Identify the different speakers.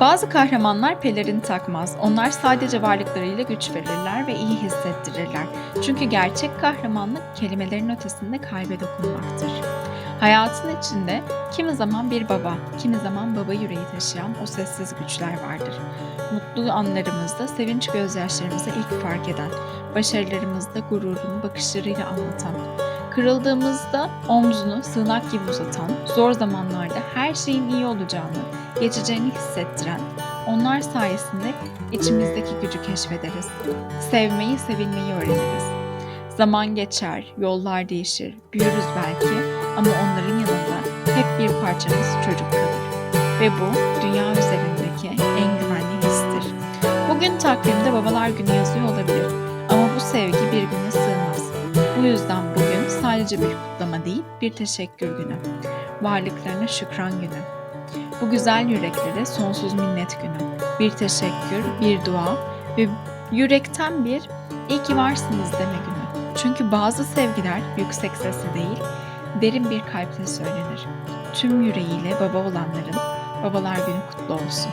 Speaker 1: Bazı kahramanlar pelerin takmaz. Onlar sadece varlıklarıyla güç verirler ve iyi hissettirirler. Çünkü gerçek kahramanlık kelimelerin ötesinde kalbe dokunmaktır. Hayatın içinde kimi zaman bir baba, kimi zaman baba yüreği taşıyan o sessiz güçler vardır. Mutlu anlarımızda sevinç gözyaşlarımızı ilk fark eden, başarılarımızda gururunu bakışlarıyla anlatan, kırıldığımızda omzunu sığınak gibi uzatan, zor zamanlarda her şeyin iyi olacağını, geçeceğini hissettiren, onlar sayesinde içimizdeki gücü keşfederiz. Sevmeyi, sevilmeyi öğreniriz. Zaman geçer, yollar değişir, büyürüz belki ama onların yanında hep bir parçamız çocuk kalır. Ve bu dünya üzerindeki en güvenli histir. Bugün takvimde babalar günü yazıyor olabilir ama bu sevgi bir güne sığmaz. Bu yüzden bugün sadece bir kutlama değil, bir teşekkür günü. Varlıklarına şükran günü. Bu güzel yüreklere sonsuz minnet günü. Bir teşekkür, bir dua ve yürekten bir iyi ki varsınız deme günü. Çünkü bazı sevgiler yüksek sesle değil, derin bir kalple söylenir. Tüm yüreğiyle baba olanların babalar günü kutlu olsun.